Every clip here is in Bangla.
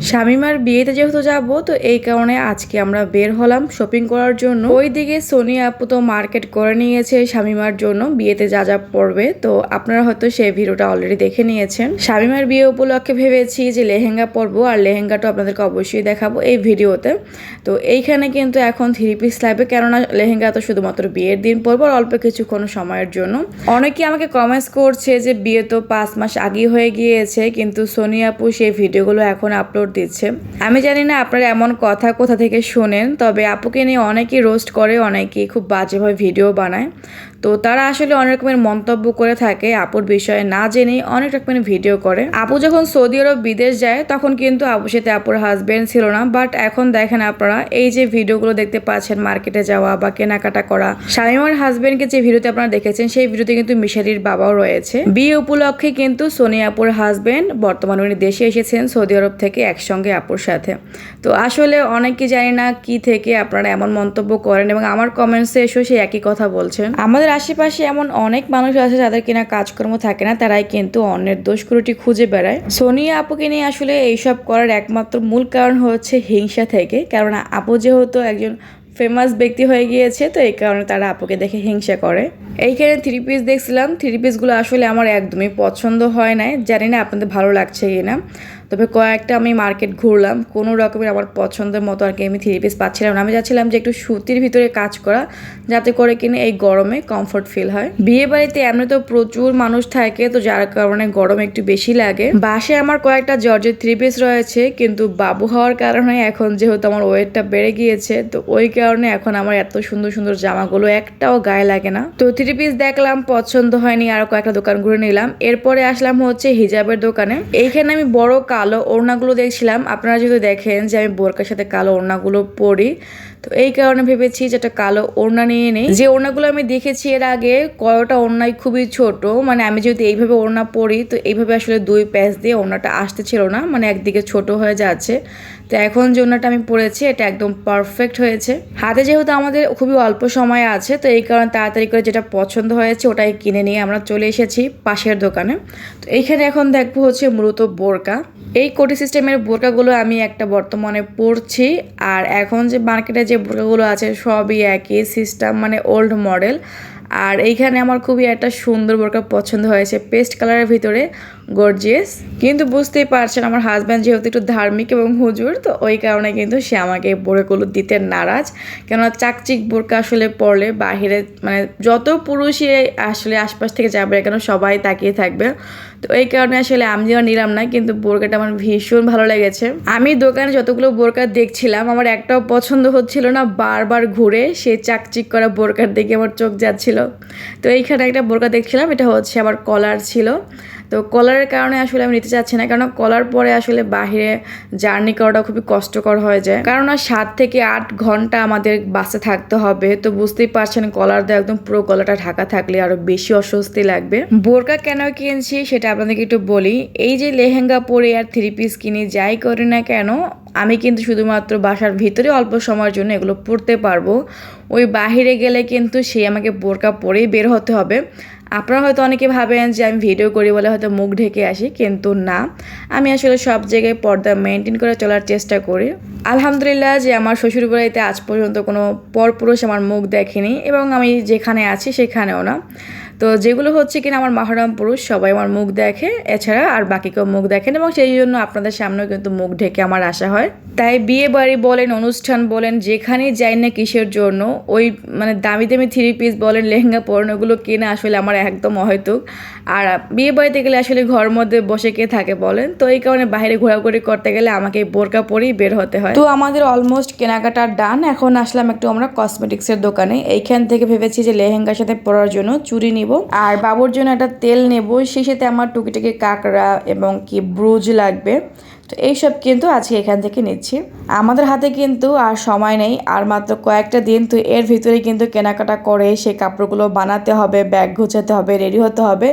শামিমার বিয়েতে যেহেতু যাব, তো এই কারণে আজকে আমরা বের হলাম শপিং করার জন্য। ওইদিকে সোনি আপু তো মার্কেট করে নিয়েছে শামিমার জন্য, বিয়েতে যা যা পড়বে। তো আপনারা হয়তো সেই ভিডিওটা অলরেডি দেখে নিয়েছেন। শামিমার বিয়ে উপলক্ষে ভেবেছি যে লেহেঙ্গা পরবো, আর লেহেঙ্গাটা আপনাদেরকে অবশ্যই দেখাবো এই ভিডিওতে। তো এইখানে কিন্তু এখন থ্রি পিস লাগবে, কেননা লেহেঙ্গা তো শুধুমাত্র বিয়ের দিন পরবো, আর অল্প কিছুক্ষণ সময়ের জন্য। অনেকে আমাকে কমেন্টস করছে যে বিয়ে তো পাঁচ মাস আগে হয়ে গিয়েছে, কিন্তু সোনি আপু সেই ভিডিওগুলো এখন আপলোড দিচ্ছে। আমি জানি না আপনারা এমন কথা কোথা থেকে শোনেন, তবে আপুকে নিয়ে অনেকেই রোস্ট করে, অনেকেই খুব বাজেভাবে ভিডিও বানায়। তো তারা আসলে অনেক রকমের মন্তব্য করে থাকে আপুর বিষয়ে না জেনেই অনেক রকমের ভিডিও করে। আপু যখন সৌদি আরব বিদেশ যায়, তখন কিন্তু আপু সাথে আপুর হাজবেন্ড ছিল না। বাট এখন দেখেন আপনারা, এই যে ভিডিওগুলো দেখতে পাচ্ছেন মার্কেটে যাওয়া বা কেনাকাটা করা শামিমার হাজবেন্ডকে যে ভিডিওতে আপনারা দেখেছেন, সেই ভিডিওতে কিন্তু মিশারির বাবাও রয়েছে। বিয়ে উপলক্ষে কিন্তু সোনি আপুর হাজবেন্ড বর্তমানে উনি দেশে এসেছেন সৌদি আরব থেকে একসঙ্গে আপুর সাথে। তো আসলে অনেকে জানি না কি থেকে আপনারা এমন মন্তব্য করেন এবং আমার কমেন্টসে এসেও সেই একই কথা বলছেন। আমাদের আশেপাশে এমন অনেক মানুষ আছে যাদের কিনা কাজকর্ম থাকে না, তারাই কিন্তু অন্যের দোষগুলোটি খুঁজে বেড়ায়। সোনিয়া আপুকে নিয়ে আসলে এইসব করার একমাত্র মূল কারণ হচ্ছে হিংসা থেকে, কেননা আপু যেহেতু একজন ফেমাস ব্যক্তি হয়ে গিয়েছে, তো এই কারণে তারা আপুকে দেখে হিংসা করে। এইখানে থ্রি পিস দেখছিলাম থ্রি পিসগুলো আসলে আমার একদমই পছন্দ হয় নাই, জানি না আপনাদের ভালো লাগছে কি না তবে কয়েকটা আমি মার্কেট ঘুরলাম। কোনো রকমের আমার পছন্দের মতো আর কি আমি থ্রি পিস পাচ্ছিলাম না। আমি চাচ্ছিলাম যে একটু সুতির ভিতরে কাজ করা, যাতে করে কিনে এই গরমে কমফোর্ট ফিল হয়। বিয়ে বাড়িতে এমনি তো প্রচুর মানুষ থাকে, তো যার কারণে গরম একটু বেশি লাগে। বাসে আমার কয়েকটা জর্জের থ্রি পিস রয়েছে, কিন্তু বাবু হওয়ার কারণে এখন যেহেতু আমার ওয়েটটা বেড়ে গিয়েছে, তো ওই কারণে এখন আমার এত সুন্দর সুন্দর জামাগুলো একটাও গায়ে লাগে না। তো থ্রি পিস দেখলাম, পছন্দ হয়নি, আরও কয়েকটা দোকান ঘুরে নিলাম। এরপরে আসলাম হচ্ছে হিজাবের দোকানে। এইখানে আমি বড় কালো ওড়নাগুলো দেখছিলাম। আপনারা যদি দেখেন যে আমি বোরকার সাথে কালো ওড়নাগুলো পরি তো এই কারণে ভেবেছি যে একটা কালো ওড়না নিয়ে নেই। যে ওড়নাগুলো আমি দেখেছি এর আগে, কয়টা ওড়নাই খুবই ছোট। মানে আমি যেহেতু এইভাবে ওড়না পরি, তো এইভাবে আসলে দুই প্যাচ দিয়ে ওড়নাটা আসতে ছিল না। মানে একদিকে ছোট হয়ে যাচ্ছে। তো এখন যে ওড়নাটা আমি পরেছি, এটা একদম পারফেক্ট হয়েছে। হাতে যেহেতু আমাদের খুবই অল্প সময় আছে, তো এই কারণে তাড়াতাড়ি করে যেটা পছন্দ হয়েছে, ওটাই কিনে নিয়ে আমরা চলে এসেছি পাশের দোকানে। তো এইখানে এখন দেখব হচ্ছে মূলত বোরকা। এই কোটি সিস্টেমের বোরকাগুলো আমি একটা বর্তমানে পরছি। আর এখন যে মার্কেটে যে বোরকাগুলো আছে, সবই একই সিস্টেম মানে ওল্ড মডেল আর এইখানে আমার খুবই একটা সুন্দর বোরকা পছন্দ হয়েছে। পেস্ট কালারের ভিতরে গর্জিয়াস। কিন্তু বুঝতেই পারছেন, আমার হাজব্যান্ড যেহেতু একটু ধার্মিক এবং হুজুর, তো ওই কারণে কিন্তু সে আমাকে বোরকাগুলো দিতে নারাজ। কেননা চাকচিক বোরকা আসলে পড়লে বাহিরে মানে যত পুরুষই আসলে আশপাশ থেকে যাবে কেন, সবাই তাকিয়ে থাকবে। তো এই কারণে আসলে আমি আমিও নিলাম না, কিন্তু বোরকাটা আমার ভীষণ ভালো লেগেছে। আমি দোকানে যতগুলো বোরকা দেখছিলাম, আমার একটাও পছন্দ হচ্ছিল না, বারবার ঘুরে সে চাকচিক করা বোরকার দিকে আমার চোখ যাচ্ছিল। তো এইখানে একটা বোরকা দেখছিলাম, এটা হচ্ছে আমার কলার ছিল। তো কলারের কারণে আসলে আমি নিতে চাচ্ছি না কারণ কলার পরে আসলে বাহিরে জার্নি করাটা খুবই কষ্টকর হয়ে যায়। কারণ সাত থেকে আট ঘণ্টা আমাদের বাসে থাকতে হবে, তো বুঝতেই পারছেন কলার দিয়ে একদম পুরো গলাটা ঢাকা থাকলে আরও বেশি অস্বস্তি লাগবে। বোরকা কেন কিনছি সেটা আপনাদেরকে একটু বলি, এই যে লেহেঙ্গা পরে আর থ্রি পিস কিনি যাই করি না কেন, আমি কিন্তু শুধুমাত্র বাসার ভিতরে অল্প সময়ের জন্য এগুলো পরতে পারব। ওই বাহিরে গেলে কিন্তু সে আমাকে বোরকা পরেই বের হতে হবে। আপনারা হয়তো অনেকে ভাবেন যে আমি ভিডিও করি বলে হয়তো মুখ ঢেকে আসি, কিন্তু না। আমি আসলে সব জায়গায় পর্দা মেনটেন করে চলার চেষ্টা করি। আলহামদুলিল্লাহ যে আমার শ্বশুরবাড়িতে আজ পর্যন্ত কোনো পরপুরুষ আমার মুখ দেখেনি এবং আমি যেখানে আছি সেখানেও না। তো যেগুলো হচ্ছে কিনা আমার মাহারাম পুরুষ, সবাই আমার মুখ দেখে, এছাড়া আর বাকি কেউ মুখ দেখেন এবং সেই জন্য আপনাদের সামনেও কিন্তু মুখ ঢেকে আমার আসা হয়। তাই বিয়ে বাড়ি বলেন, অনুষ্ঠান বলেন, যেখানেই যাই না কিসের জন্য, ওই মানে দামি দামি থ্রি পিস বলেন, লেহেঙ্গা পরেন ওগুলো কিনে আসলে আমার একদম অহেতুক। আর বিয়ে বাড়িতে গেলে আসলে ঘর মধ্যে বসে কে থাকে বলেন? তো এই কারণে বাইরে ঘোরাঘুরি করতে গেলে আমাকে বোরকা পরেই বের হতে হয়। তো আমাদের অলমোস্ট কেনাকাটার ডান এখন আসলাম একটু আমরা কসমেটিক্সের দোকানে। এইখান থেকে ভেবেছি যে লেহেঙ্গার সাথে পরার জন্য চুরি নিব। আর বাবুর জন্য একটা তেল নেব, সেই সাথে আমার টুকিটাকি কাঁকড়া এবং কি ব্রুজ লাগবে। তো এইসব কিন্তু আজকে এখান থেকে নিচ্ছি। আমাদের হাতে কিন্তু আর সময় নেই, আর মাত্র কয়েকটা দিন তো এর ভিতরে কিন্তু কেনাকাটা করে সেই কাপড়গুলো বানাতে হবে, ব্যাগ গুছাতে হবে, রেডি হতে হবে।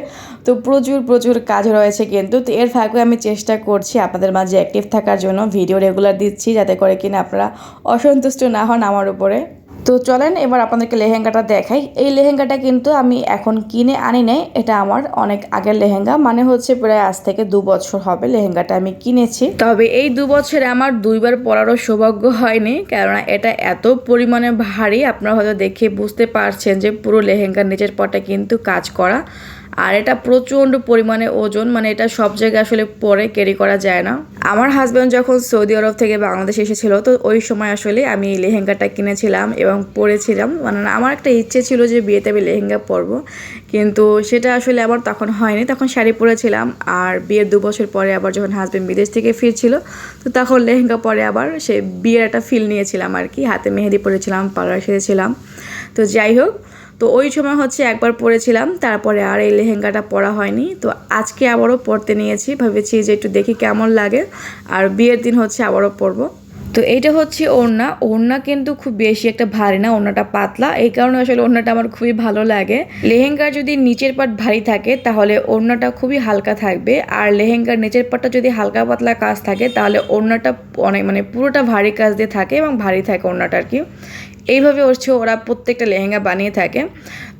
তো প্রচুর প্রচুর কাজ রয়েছে কিন্তু। তো এর ফাঁকে আমি চেষ্টা করছি আপনাদের মাঝে অ্যাক্টিভ থাকার জন্য। ভিডিও রেগুলার দিচ্ছি যাতে করে কিনা আপনারা অসন্তুষ্ট না হন আমার উপরে। তো চলেন এবার আপনাদেরকে লেহেঙ্গাটা দেখাই। এই লেহেঙ্গাটা কিন্তু আমি এখন কিনে আনি নাই, এটা আমার অনেক আগের লেহেঙ্গা। মানে হচ্ছে প্রায় আজ থেকে দু বছর হবে লেহেঙ্গাটা আমি কিনেছি। তবে এই দু বছরে আমার দুইবার পরারও সৌভাগ্য হয়নি, কেননা এটা এত পরিমাণে ভারী, আপনারা হয়তো দেখে বুঝতে পারছেন যে পুরো লেহেঙ্গার নিচের পটা কিন্তু কাজ করা। আর এটা প্রচণ্ড পরিমাণে ওজন মানে এটা সব জায়গায় আসলে পরে ক্যারি করা যায় না। আমার হাজব্যান্ড যখন সৌদি আরব থেকে বাংলাদেশে এসেছিল, তো ওই সময় আসলে আমি লেহেঙ্গাটা কিনেছিলাম এবং পরেছিলাম। মানে আমার একটা ইচ্ছে ছিল যে বিয়েতে আমি লেহেঙ্গা পরবো, কিন্তু সেটা আসলে আমার তখন হয়নি। তখন শাড়ি পরেছিলাম, আর বিয়ের দু বছর পরে আবার যখন হাজব্যান্ড বিদেশ থেকে ফিরছিল, তো তখন লেহেঙ্গা পরে আবার সে বিয়ের একটা ফিল নিয়েছিলাম আর কি। হাতে মেহেদি পরেছিলাম, পার্লার সেরেছিলাম তো যাই হোক তো ওই সময় হচ্ছে একবার পরেছিলাম তারপরে আর এই লেহেঙ্গাটা পরা হয়নি। তো আজকে আবারও পরতে নিয়েছি, ভেবেছি যে একটু দেখি কেমন লাগে, আর বিয়ের দিন হচ্ছে আবারও পরবো। তো এইটা হচ্ছে ওড়না ওড়না কিন্তু খুব বেশি একটা ভারী না, ওড়নাটা পাতলা। এই কারণে আসলে ওড়নাটা আমার খুবই ভালো লাগে। লেহেঙ্গার যদি নিচের পাট ভারী থাকে, তাহলে ওড়নাটা খুবই হালকা থাকবে। আর লেহেঙ্গার নিচের পাটটা যদি হালকা পাতলা কাজ থাকে, তাহলে ওড়নাটা অনেক মানে পুরোটা ভারী কাজ দিয়ে থাকে এবং ভারী থাকে ওড়নাটা আর কি। এইভাবে হচ্ছে ওরা প্রত্যেকটা লেহেঙ্গা বানিয়ে থাকে।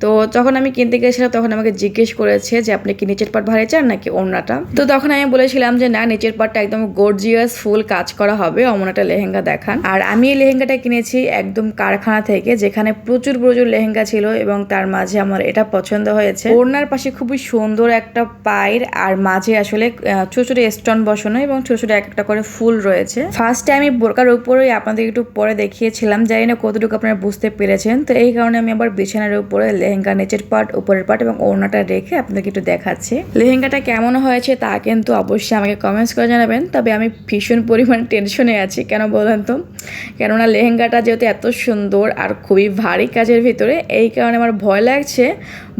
তো যখন আমি কিনতে গেছিলাম তখন আমাকে জিজ্ঞেস করেছে যে, আপনি কি নিচের পাট ভারী চান নাকি ওড়নাটা তো তখন আমি বলেছিলাম যে, না, নিচের পাটটা একদম গর্জিয়াস ফুল কাজ করা হবে অমন একটা লেহেঙ্গা দেখান। আর আমি এই লেহেঙ্গাটা কিনেছি একদম কারখানা থেকে, যেখানে প্রচুর প্রচুর লেহেঙ্গা ছিল এবং তার মাঝে আমার এটা পছন্দ হয়েছে। ওড়নার পাশে খুবই সুন্দর একটা পায়ের আর মাঝে আসলে ছোট ছোট স্টোন বসানো এবং ছোট ছোট এক একটা করে ফুল রয়েছে। ফার্স্টে আমি বোরকার উপরেই আপনাদের একটু পরে দেখিয়েছিলাম, জানি না কতটুকু আপনারা বুঝতে পেরেছেন। তো এই কারণে আমি আবার বিছানার উপরে লেহেঙ্গা নিচের পার্ট উপরের পার্ট এবং ওড়নাটা রেখে আপনাদেরকে একটু দেখাচ্ছি। লেহেঙ্গাটা কেমন হয়েছে তা কিন্তু অবশ্যই আমাকে কমেন্টস করে জানাবেন। তবে আমি ভীষণ পরিমাণ টেনশনে আছি, কেন বলেন তো? কেননা লেহেঙ্গাটা যেহেতু এত সুন্দর আর খুবই ভারী কাজের ভিতরে, এই কারণে আমার ভয় লাগছে।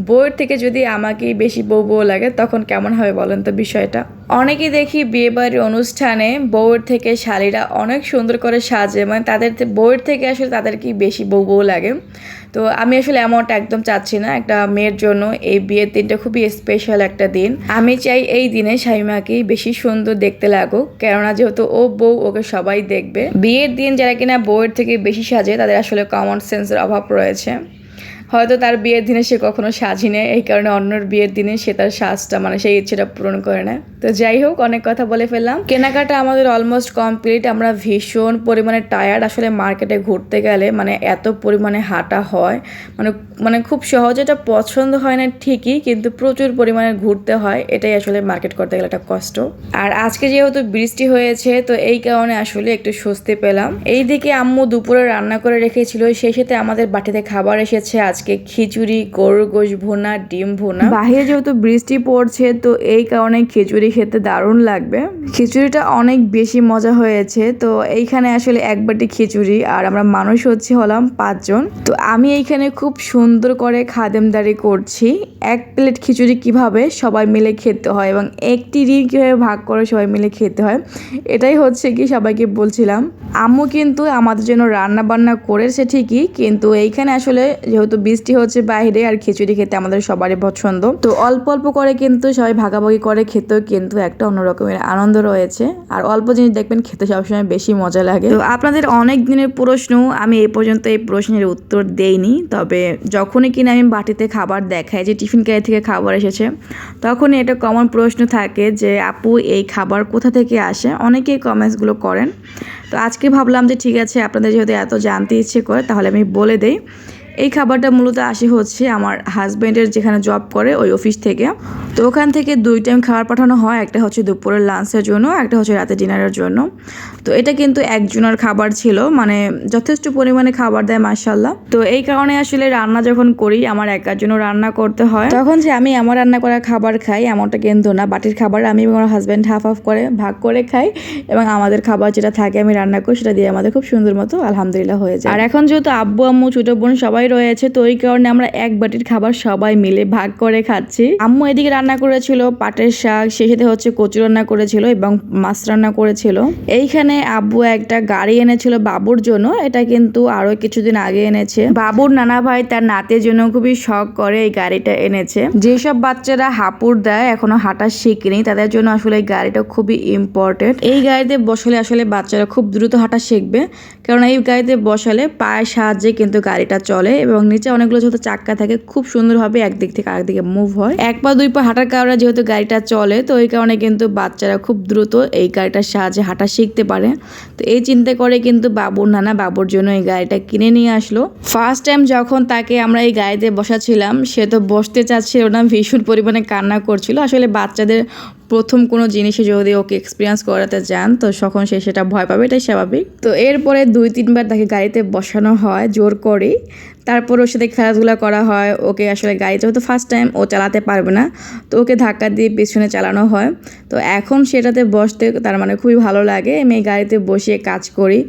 বউয়ের থেকে যদি আমাকেই বেশি বউ বউ লাগে, তখন কেমন হবে বলেন তো বিষয়টা? অনেকেই দেখি বিয়েবাড়ির অনুষ্ঠানে বউয়ের থেকে শাড়িরা অনেক সুন্দর করে সাজে মানে তাদের বউয়ের থেকে আসলে তাদেরকেই বেশি বউ বউ লাগে? তো আমি আসলে অ্যামাউন্ট একদম চাচ্ছি না, একটা মেয়ের জন্য। এই বিয়ের দিনটা খুবই স্পেশাল একটা দিন। আমি চাই এই দিনে শামিমাকেই বেশি সুন্দর দেখতে লাগুক, কেননা যেহেতু ও বউ, ওকে সবাই দেখবে। বিয়ের দিন যারা কিনা বউয়ের থেকে বেশি সাজে, তাদের আসলে কমন সেন্সের অভাব রয়েছে। হয়তো তার বিয়ের দিনে সে কখনো সাজি নেয় এই কারণে অন্যর বিয়ের দিনে সে তার সাজটা মানে সেই ইচ্ছেটা পূরণ করে নেয়। তো যাই হোক, অনেক কথা বলে ফেললাম। কেনাকাটা আমাদের অলমোস্ট কমপ্লিট আমরা ভীষণ পরিমাণে টায়ার্ড আসলে মার্কেটে ঘুরতে গেলে মানে এত পরিমাণে হাঁটা হয় মানে মানে খুব সহজে। এটা পছন্দ হয় না ঠিকই, কিন্তু প্রচুর পরিমাণে ঘুরতে হয়। এটাই আসলে মার্কেট করতে গেলে একটা কষ্ট। আর আজকে যেহেতু বৃষ্টি হয়েছে, তো এই কারণে আসলে একটু স্বস্তি পেলাম। এইদিকে আম্মু দুপুরে রান্না করে রেখেছিল। সেই সাথে আমাদের বাটিতে খাবার এসেছে আজকে। খিচুড়ি, গরুর গোশ ভুনা, ডিম ভুনা। বাহিরে যেহেতু বৃষ্টি পড়ছে, তো এই কারণে খিচুড়ি খেতে দারুণ লাগবে। খিচুড়িটা অনেক বেশি মজা হয়েছে, তো এইখানে আসলে এক বাটি খিচুড়ি, আর আমরা মানুষ হচ্ছে হলাম পাঁচজন। তো আমি এইখানে খুব সুন্দর করে খাদেমদারি করছি। এক প্লেট খিচুড়ি কীভাবে সবাই মিলে খেতে হয় এবং একটি ঋণ কীভাবে ভাগ করে সবাই মিলে খেতে হয়, এটাই হচ্ছে কি সবাইকে বলছিলাম। আম্মু কিন্তু আমাদের জন্য রান্না বান্না করেছে ঠিকই, কিন্তু এইখানে আসলে যেহেতু বৃষ্টি হচ্ছে বাইরে আর খিচুড়ি খেতে আমাদের সবারই পছন্দ। তো অল্প অল্প করে কিন্তু সবাই ভাগাভাগি করে, খেতেও কিন্তু একটা অন্যরকমের আনন্দ রয়েছে। আর অল্প জিনিস দেখবেন খেতে সবসময় বেশি মজা লাগে। তো আপনাদের অনেক দিনের প্রশ্ন, আমি এই পর্যন্ত এই প্রশ্নের উত্তর দেইনি। তবে যখনই কিনা আমি বাটিতে খাবার দেখাই যে টিফিন ক্যারি থেকে খাবার এসেছে, তখনই এটা কমন প্রশ্ন থাকে যে, আপু, এই খাবার কোথা থেকে আসে? অনেকেই কমেন্টসগুলো করেন। তো আজকে ভাবলাম যে, ঠিক আছে, আপনাদের যেহেতু এত জানতে ইচ্ছে করে, তাহলে আমি বলে দেই। এই খাবারটা মূলত আসে হচ্ছে আমার হাজব্যান্ডের যেখানে জব করে, ওই অফিস থেকে। তো ওখান থেকে দুই টাইম খাবার পাঠানো হয়, একটা হচ্ছে দুপুরের লাঞ্চের জন্য, একটা হচ্ছে রাতে ডিনারের জন্য। তো এটা কিন্তু একজনের খাবার ছিল মানে যথেষ্ট পরিমাণে খাবার দেয় মার্শাল্লাহ তো এই কারণে আসলে রান্না যখন করি, আমার একার জন্য রান্না করতে হয়। তখন যে আমি আমার রান্না করা খাবার খাই, এমনটা কিন্তু না। বাটির খাবার আমি আমার হাজব্যান্ড হাফ হাফ করে, ভাগ করে খাই এবং আমাদের খাবার যেটা থাকে আমি রান্না করি, সেটা দিয়ে আমাদের খুব সুন্দর মতো, আলহামদুলিল্লাহ হয়ে যায়। আর এখন যেহেতু আব্বু, আম্মু, ছোটো বোন সবাই সবাই রয়েছে, তো ওই কারণে আমরা এক বাটির খাবার সবাই মিলে ভাগ করে খাচ্ছি। আম্মু এদিকে রান্না করেছিল, পাটের শাক, সে সাথে হচ্ছে কচু রান্না করেছিল এবং মাছ রান্না করেছিল। এইখানে আব্বু একটা গাড়ি এনেছিল বাবুর জন্য, এটা কিন্তু আরও কিছুদিন আগে এনেছে। বাবুর নানা ভাই তার নাতের জন্য খুবই শখ করে এই গাড়িটা এনেছে। যেসব বাচ্চারা হাপুর দেয়, এখনও হাঁটা শিখেনি, তাদের জন্য আসলে এই গাড়িটা খুবই ইম্পর্টেন্ট এই গাড়িতে বসলে আসলে বাচ্চারা খুব দ্রুত হাঁটা শিখবে কারণ এই গাড়িতে বসালে পায়ের সাহায্যে কিন্তু গাড়িটা চলে। এবং নিচে অনেকগুলো যেহেতু চাক্কা থাকে, খুব সুন্দরভাবে একদিক থেকে আরেকদিকে মুভ হয়। এক পা, দুই পা হাঁটার কারণে যেহেতু গাড়িটা চলে, তো এই কারণে কিন্তু বাচ্চারা খুব দ্রুত এই গাড়িটার সাহায্যে হাঁটা শিখতে পারে। তো এই চিন্তা করে কিন্তু বাবুর নানা, বাবুর জন্য এই গাড়িটা কিনে নিয়ে আসলো। ফার্স্ট টাইম যখন তাকে আমরা এই গাড়িতে বসাছিলাম সে তো বসতে চাচ্ছিল না, ভীষণ পরিমাণে কান্না করছিল। আসলে বাচ্চাদের প্রথম কোনো জিনিসে যদি ওকে এক্সপিরিয়েন্স করাতে যান, তো তখন সে সেটা ভয় পাবে, এটাই স্বাভাবিক। তো এরপরে দুই, তিনবার তাকে গাড়িতে বসানো হয় জোর করে তারপর ওর সাথে খেলাধুলা করা হয়, ওকে আসলে গাড়ি যেহেতু ফার্স্ট টাইম ও চালাতে পারবে না, তো ওকে ধাক্কা দিয়ে পিছনে চালানো হয়। তো এখন সেটাতে বসতে তার মানে খুবই ভালো লাগে, আমি গাড়িতে বসিয়ে কাজ করি।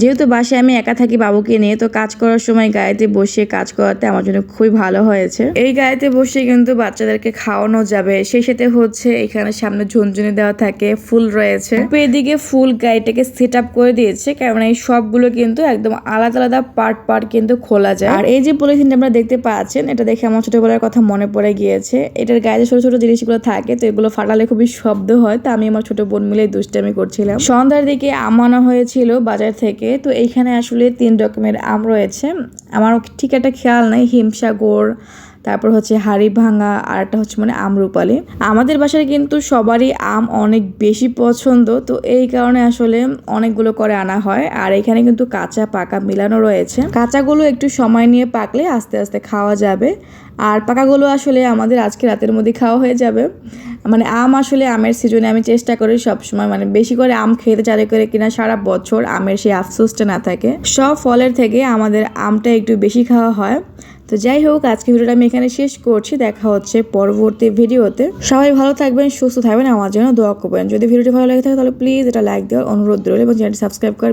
যেহেতু বাসায় আমি একা থাকি বাবুকে নিয়ে, তো কাজ করার সময় গায়েতে বসে কাজ করাতে আমার জন্য খুবই ভালো হয়েছে। এই গায়েতে বসে কিন্তু বাচ্চাদেরকে খাওয়ানো যাবে। সেই সাথে হচ্ছে এখানে সামনে ঝুনঝুনি দেওয়া থাকে, ফুল রয়েছে। এদিকে ফুল গাড়িটাকে সেট আপ করে দিয়েছে, কারণ এই সবগুলো কিন্তু একদম আলাদা আলাদা পার্ট পার্ট কিন্তু খোলা যায়। আর এই যে পলিথিনটা আমরা দেখতে পাচ্ছেন, এটা দেখে আমার ছোটবেলার কথা মনে পড়ে গিয়েছে। এটার গায়ে ছোট ছোট জিনিসগুলো থাকে, তো এগুলো ফাটালে খুবই শব্দ হয়। তা আমি আমার ছোট বোন মিলে দুষ্টামি করছিলাম। সন্ধ্যার দিকে আমানো হয়েছিল বাজার থেকে। তো এইখানে আসলে তিন রকমের আম রয়েছে। আমার ঠিক একটা খেয়াল নাই। হিমসাগর তারপর হচ্ছে হাড়ি ভাঙা আর একটা হচ্ছে মানে আমরুপালি। আমাদের বাসায় কিন্তু সবারই আম অনেক বেশি পছন্দ, তো এই কারণে আসলে অনেকগুলো করে আনা হয়। আর এখানে কিন্তু কাঁচা পাকা মিলানো রয়েছে। কাঁচাগুলো একটু সময় নিয়ে পাকলে আস্তে আস্তে খাওয়া যাবে। আর পাকাগুলো আসলে আমাদের আজকে রাতের মধ্যে খাওয়া হয়ে যাবে। মানে আম আসলে আমের সিজনে আমি চেষ্টা করি সবসময় মানে বেশি করে আম খেতে চালে করে কিনা সারা বছর আমের সেই আফসোসটা না থাকে। সব ফলের থেকে আমাদের আমটা একটু বেশি খাওয়া হয়। তো যাই হোক, আজকে ভিডিওটা আমি এখানে শেষ করছি। দেখা হচ্ছে পরবর্তী ভিডিওতে। সবাই ভালো থাকবেন, সুস্থ থাকবেন, আমার জন্য দোয়া করবেন। যদি ভিডিওটি ভালো লাগে থাকে, তাহলে প্লিজ এটা লাইক দেওয়ার অনুরোধ রইল এবং চ্যানেলটি সাবস্ক্রাইব করে